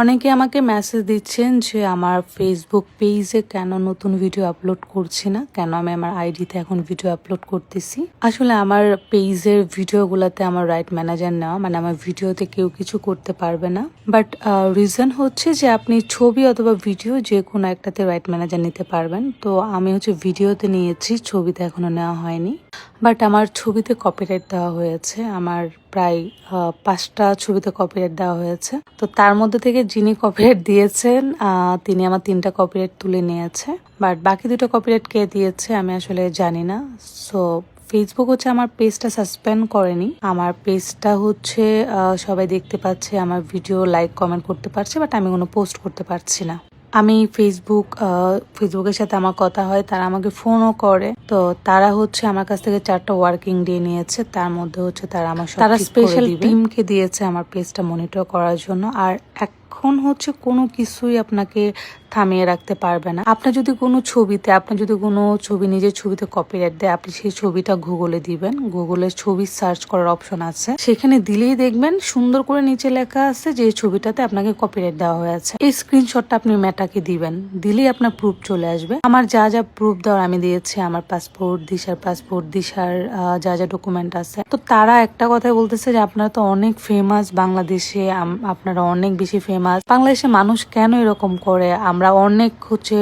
অনেকে আমাকে মেসেজ দিচ্ছেন যে আমার ফেসবুক পেজে কেন নতুন ভিডিও আপলোড করছি না? কেন আমি আমার আইডিতে এখন ভিডিও আপলোড করতেছি? আসলে আমার পেজের ভিডিওগুলোতে আমার রাইট ম্যানেজার নেওয়া মানে আমার ভিডিওতে কেউ কিছু করতে পারবে না। বাট রিজন হচ্ছে যে আপনি ছবি অথবা ভিডিও যে কোনো একটাতে রাইট ম্যানেজার নিতে পারবেন। তো আমি হচ্ছে ভিডিওতে নিয়েছি, ছবিতে এখনও নেওয়া হয়নি। বাট আমার ছবিতে কপিরাইট দেওয়া হয়েছে। আমার প্রায় পাঁচটা ছবিতে কপিরাইট দেওয়া হয়েছে। তো তার মধ্যে থেকে যিনি কপিরাইট দিয়েছেন তিনি আমার তিনটা কপিরাইট তুলে নিয়েছে। বাট বাকি দুটো কপিরাইট কে দিয়েছে আমি আসলে জানি না। সো ফেসবুক হচ্ছে আমার পেজটা সাসপেন্ড করেনি। আমার পেজটা হচ্ছে সবাই দেখতে পাচ্ছে, আমার ভিডিও লাইক কমেন্ট করতে পারছে বাট আমি কোনো পোস্ট করতে পারছি না। আমি ফেসবুক ফেসবুকের সাথে আমার কথা হয় তারা আমাকে ফোনও করে। তো তারা হচ্ছে আমার কাছ থেকে চারটা ওয়ার্কিং ডে নিয়েছে তার মধ্যে হচ্ছে তারা আমার তারা স্পেশাল টিমকে দিয়েছে আমার পেজটা মনিটর করার জন্য। আর এখন হচ্ছে কোনো কিছুই আপনাকে থামিয়ে রাখতে পারবে না। আপনার যদি কোনো ছবিতে আপনার যদি কোনো ছবি, নিজের ছবিতে কপিরাইট দেয়, আপনি সেই ছবিটা গুগলে দিবেন। গুগলে ছবি সার্চ করার অপশন আছে। সেখানে দিলেই দেখবেন সুন্দর করে নিচে লেখা আছে যে ছবিটাতে আপনাকে কপিরাইট দেওয়া হয়েছে। এই স্ক্রিনশটটা আপনি মেটাকে দিবেন। দিলেই আপনার প্রুফ চলে আসবে। আমার যা যা প্রুফ দেওয়ার আমি দিয়েছি, আমার পাসপোর্ট দিশার পাসপোর্ট দিশার যা যা ডকুমেন্ট আছে। তো তারা একটা কথাই বলতেছে যে আপনারা তো অনেক ফেমাস বাংলাদেশে আপনারা অনেক বেশি ফেমাস বাংলাদেশে মানুষ কেন এরকম করে? আমরা অনেক হচ্ছে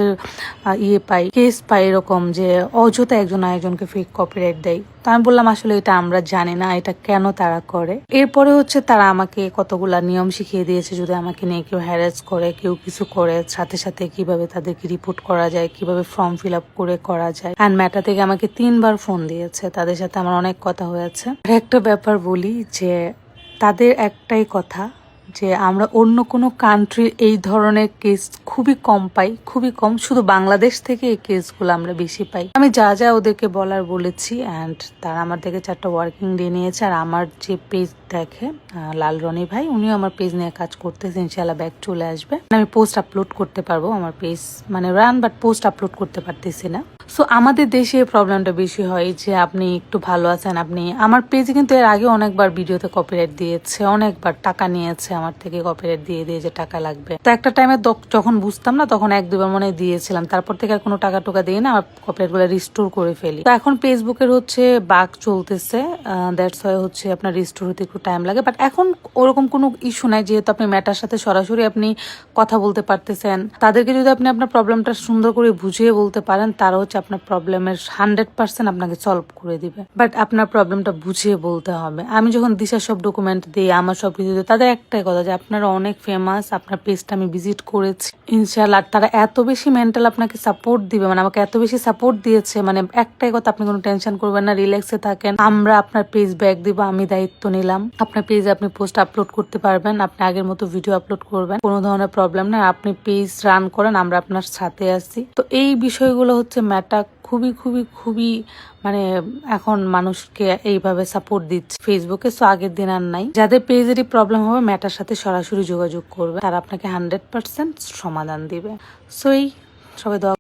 ইয়ে পাই কেস পাই এরকম যে অযথা একজন আরেকজনকে ফেক কপিরাইট দেয়। তো আমি বললাম, আসলে এটা আমরা জানি না, এটা কেন তারা করে? এরপরে হচ্ছে তারা আমাকে কতগুলা নিয়ম শিখিয়ে দিয়েছে, যদি আমাকে নিয়ে কেউ হ্যারাস করে, কেউ কিছু করে, সাথে সাথে কীভাবে তাদেরকে রিপোর্ট করা যায়, কীভাবে ফর্ম ফিল আপ করে করা যায়। অ্যান্ড ম্যাটা থেকে আমাকে তিনবার ফোন দিয়েছে, তাদের সাথে আমার অনেক কথা হয়েছে। একটা ব্যাপার বলি যে, তাদের একটাই কথা যে আমরা অন্য কোনো কান্ট্রির এই ধরনের কেস খুবই কম পাই, খুবই কম। শুধু বাংলাদেশ থেকে এই কেসগুলো আমরা বেশি পাই। আমি যা যা ওদেরকে বলার বলেছি অ্যান্ড তারা আমার থেকে চারটা ওয়ার্কিং ডে নিয়েছে, আর আমার যে পেজ দেখে লাল রনি ভাই, উনিও আমার পেজ নিয়ে কাজ করতেছে ইনশাল্লাহ ব্যাক চলে আসবে। আমি পোস্ট আপলোড করতে পারব আমার পেজ মানে রান বাট পোস্ট আপলোড করতে পারতেছি না। সো আমাদের দেশে প্রবলেমটা বেশি হয় যে আপনি একটু ভালো আছেন, আপনি, আমার পেজে কিন্তু এর আগে অনেকবার ভিডিওতে কপিরাইট দিয়েছে, অনেকবার টাকা নিয়েছে আমার থেকে কপিরাইট দিয়ে দিয়ে যে টাকা লাগবে। তো একটা টাইমে যখন বুঝতাম না, তখন এক দুবার মনে দিয়েছিলাম, তারপর থেকে আর কোনো টাকা টোকা দিয়ে না, আমার কপিরাইটগুলো রিস্টোর করে ফেলি। তো এখন ফেসবুকের হচ্ছে বাঘ চলতেছে দ্যাটস হয় হচ্ছে আপনার রিস্টোর হতে একটু টাইম লাগে বাট এখন ওরকম কোনো ইস্যু নাই, যেহেতু আপনি ম্যাটার সাথে সরাসরি আপনি কথা বলতে পারতেছেন। তাদেরকে যদি আপনি আপনার প্রবলেমটা সুন্দর করে বুঝিয়ে বলতে পারেন, তারা হচ্ছে আপনার প্রবলেমের হান্ড্রেড পার্সেন্ট আপনাকে সলভ করে দিবে। বাট আপনার প্রবলেমটা বুঝিয়ে বলতে হবে। আমি যখন দিশার সব ডকুমেন্ট দিই, আমার সব কিছু দিই, তাদের একটাই কথা যে আপনারা অনেক ফেমাস আপনার পেজটা আমি ভিজিট করেছি। ইনশাল্লাহ তারা এত বেশি মেন্টাল আপনাকে সাপোর্ট দিবে মানে আমাকে এত বেশি সাপোর্ট দিয়েছে মানে একটাই কথা, আপনি কোনো টেনশন করবেন না রিল্যাক্সে থাকেন, আমরা আপনার পেজ ব্যাক দিব, আমি দায়িত্ব নিলাম। আপনার পেজে আপনি পোস্ট আপলোড করতে পারবেন, আপনি আগের মতো ভিডিও আপলোড করবেন। কোনো ধরনের প্রবলেম না আপনি পেজ রান করেন, আমরা আপনার সাথে আছি। তো এই বিষয়গুলো হচ্ছে ম্যাটা খুবই খুবই খুবই মানে এখন মানুষকে এইভাবে সাপোর্ট দিচ্ছে ফেসবুকে সো আগের দিন আর নাই। যাদের পেজেরই প্রবলেম হবে ম্যাটার সাথে সরাসরি যোগাযোগ করবে। তারা আপনাকে হান্ড্রেড পার্সেন্ট সমাধান দিবে। সো এই, সবাই